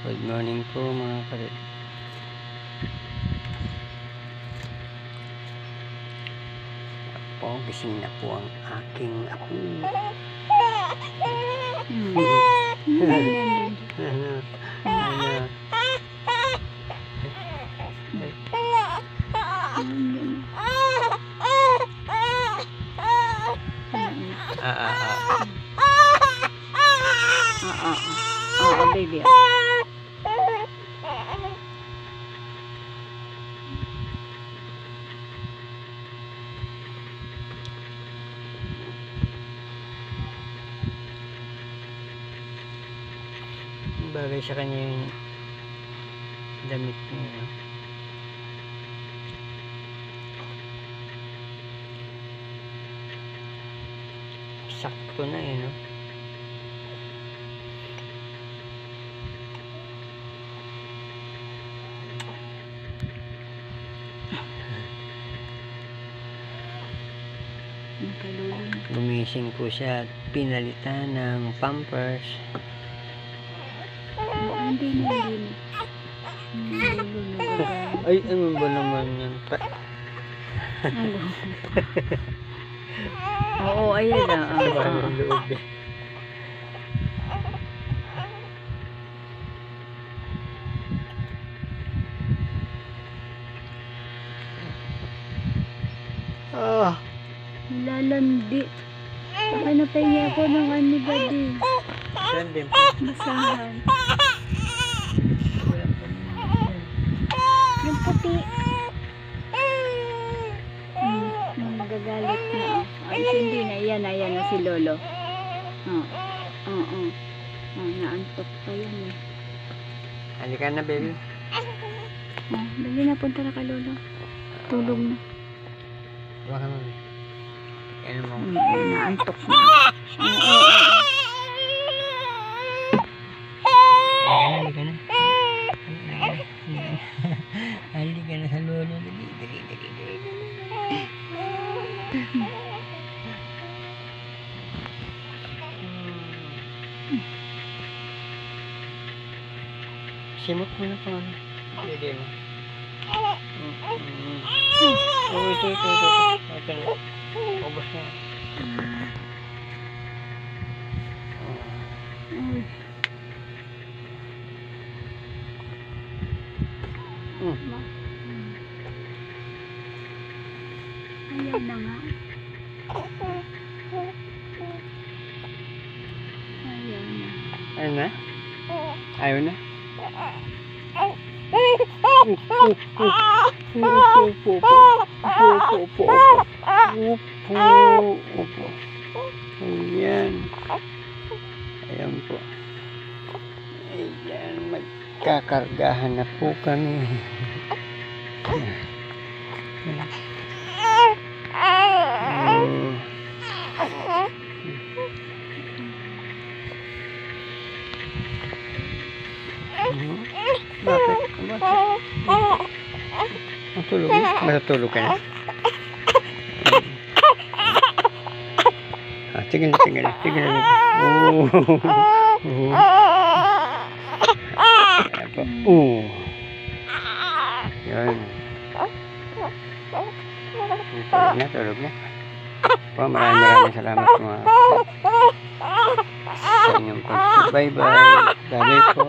Good morning po mga kapatid. Po, gising na po ang aking apo. Ano? Ano? Ah, ah, ah. Oo, oo, baby. Bagay sa kanya yung damit niya. Sakto na eh, no? Gumising po siya at pinalitan ng pampers. Hindi na, hindi na, nagagalit. Ay, ano ba naman yan? Ano? Oo, ayan na. ah, Sama ah. ng loob eh. Ah, Lalandi. Baka napahingi ako ng ano daddy. saan din po? Basahan. Yung puti. Hmm, hmm, magagalit na. oh. Ay, hindi na. Yan na, yan na si Lolo. Oo. Oo. oo. Oh, naantok pa yan eh. Halika na, baby. Oh, dali na, punta na ka Lolo. Tulog na. Baka mo. Ano mo? Hmm, naantok na. Oo, oo, oo. Halika na, halika na. Halika na sa lolo. Dali, dali, dali, dali, dali. Simot mo na pa. Pwede mo. Mm, mm. Oh, ito, ito, ito. ito. Ito na. Ubus na. Ay, Mm. Ayan na nga. Ayan na. Ano na? Ayaw na? Ayan. Ayan po. Ayan. Magkakargahan na po kami. Oh. Bakit? Bakit? Matulog ka na? Ah, tingin na, tingin na, tingin na. Oo. Oo. Oo. Yan. Tulog na, tulog na. Po, maraming maraming salamat mga sa inyong pagsubaybay. Bye-bye po.